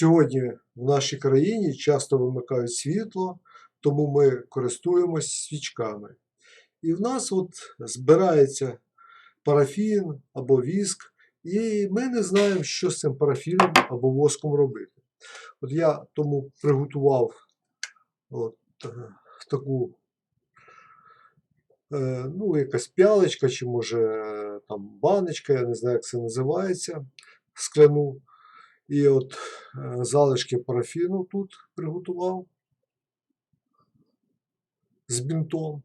Сьогодні в нашій країні часто вимикають світло, тому ми користуємось свічками. І в нас от збирається парафін або віск, і ми не знаємо, що з цим парафіном або воском робити. От я тому приготував от, е, таку, е, ну, якась пяличка, чи може там баночка, я не знаю, як це називається, скляну. І от е, залишки парафіну тут приготував з бінтом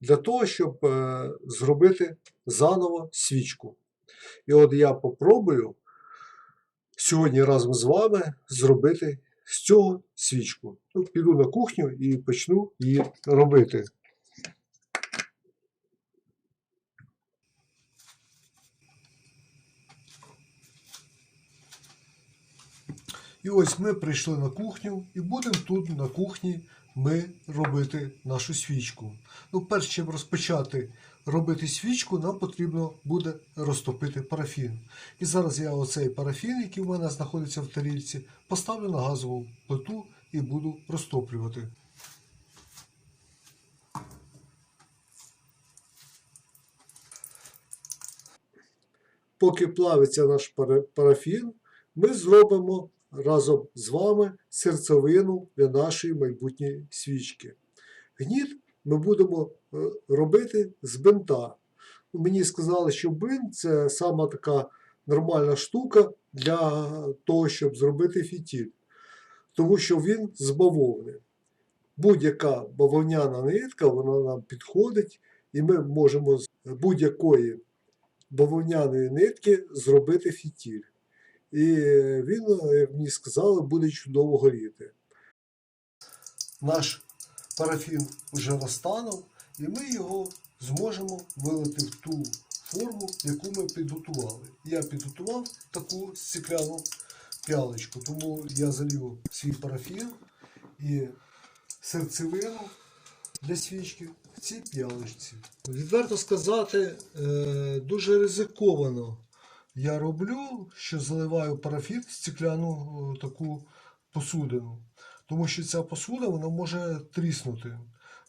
для того, щоб е, зробити заново свічку. І от я попробую сьогодні разом з вами зробити з цього свічку. Ну, піду на кухню і почну її робити. І ось ми прийшли на кухню і будемо тут на кухні ми робити нашу свічку. Ну, перш чим розпочати робити свічку, нам потрібно буде розтопити парафін. І зараз я оцей парафін, який в мене знаходиться в тарілці, поставлю на газову плиту і буду розтоплювати. Поки плавиться наш парафін, ми зробимо разом з вами серцевину для нашої майбутньої свічки. Гніт ми будемо е, робити з бинта. Ну, Мені сказали, що бинт це сама така нормальна штука для того, щоб зробити фітіль, тому що він з бавовни. Будь-яка бавовняна нитка, вона нам підходить, і ми можемо з будь-якої бавовняної нитки зробити фітіль. І він, як мені сказали, буде чудово горіти. Наш парафін вже розтанув, і ми його зможемо вилити в ту форму, яку ми підготували. Я підготував таку стекляну пяличку, тому я залью свій парафін і серцевину для свічки в цій п'яличці. Відверто сказати, е, дуже ризиковано я роблю, що заливаю парафін в стекляну е, таку посудину. Тому що ця посуда вона може тріснути.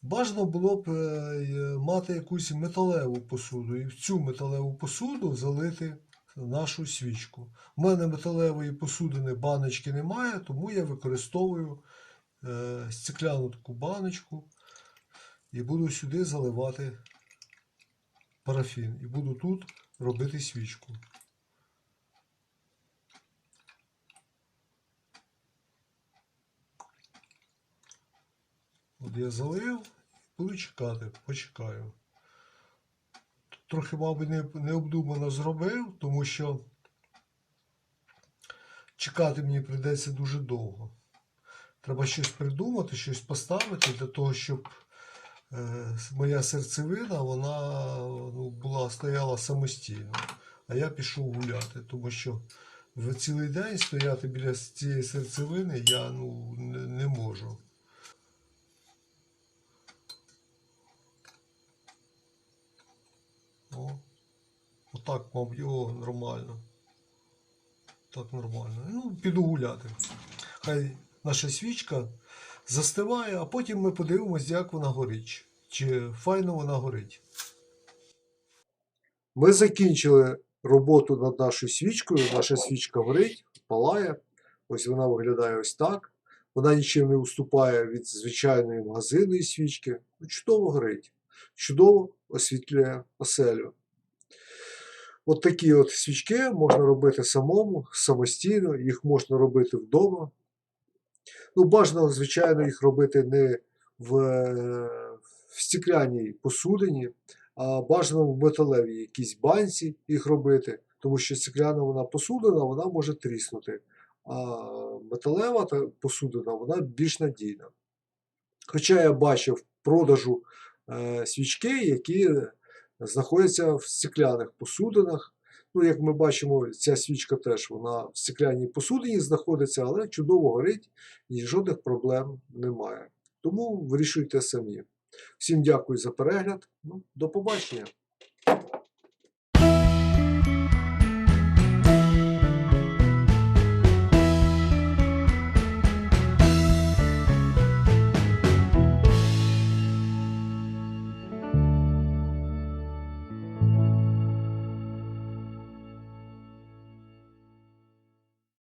Бажано було б е, мати якусь металеву посуду і в цю металеву посуду залити нашу свічку. У мене металевої посудини баночки немає, тому я використовую е, стекляну таку баночку і буду сюди заливати парафін. І буду тут робити свічку. От я залив, буду чекати, почекаю. Трохи, мабуть, не, необдумано зробив, тому що чекати мені прийдеться дуже довго. Треба щось придумати, щось поставити для того, щоб е, моя серцевина вона ну, була, стояла самостійно. А я пішов гуляти, тому що в цілий день стояти біля цієї серцевини я ну, не, не можу. Отак, мабуть, о, нормально. Так нормально. Ну, піду гуляти. Хай наша свічка застиває, а потім ми подивимось, як вона горить. Чи файно вона горить. Ми закінчили роботу над нашою свічкою. Наша свічка горить, палає. Ось вона виглядає ось так. Вона нічим не уступає від звичайної магазинної свічки. Ну, Чудово горить. Чудово освітлює оселю. От такі от свічки можна робити самому, самостійно, їх можна робити вдома. Ну, бажано, звичайно, їх робити не в, е, в стекляній посудині, а бажано в металевій якійсь банці їх робити, тому що стекляна вона посудина, вона може тріснути. А металева та посудина вона більш надійна. Хоча я бачив продажу е, свічки, які знаходяться в стекляних посудинах. Ну, як ми бачимо, ця свічка теж вона в стеклянній посудині знаходиться, але чудово горить і жодних проблем немає. Тому вирішуйте самі. Всім дякую за перегляд. Ну, до побачення!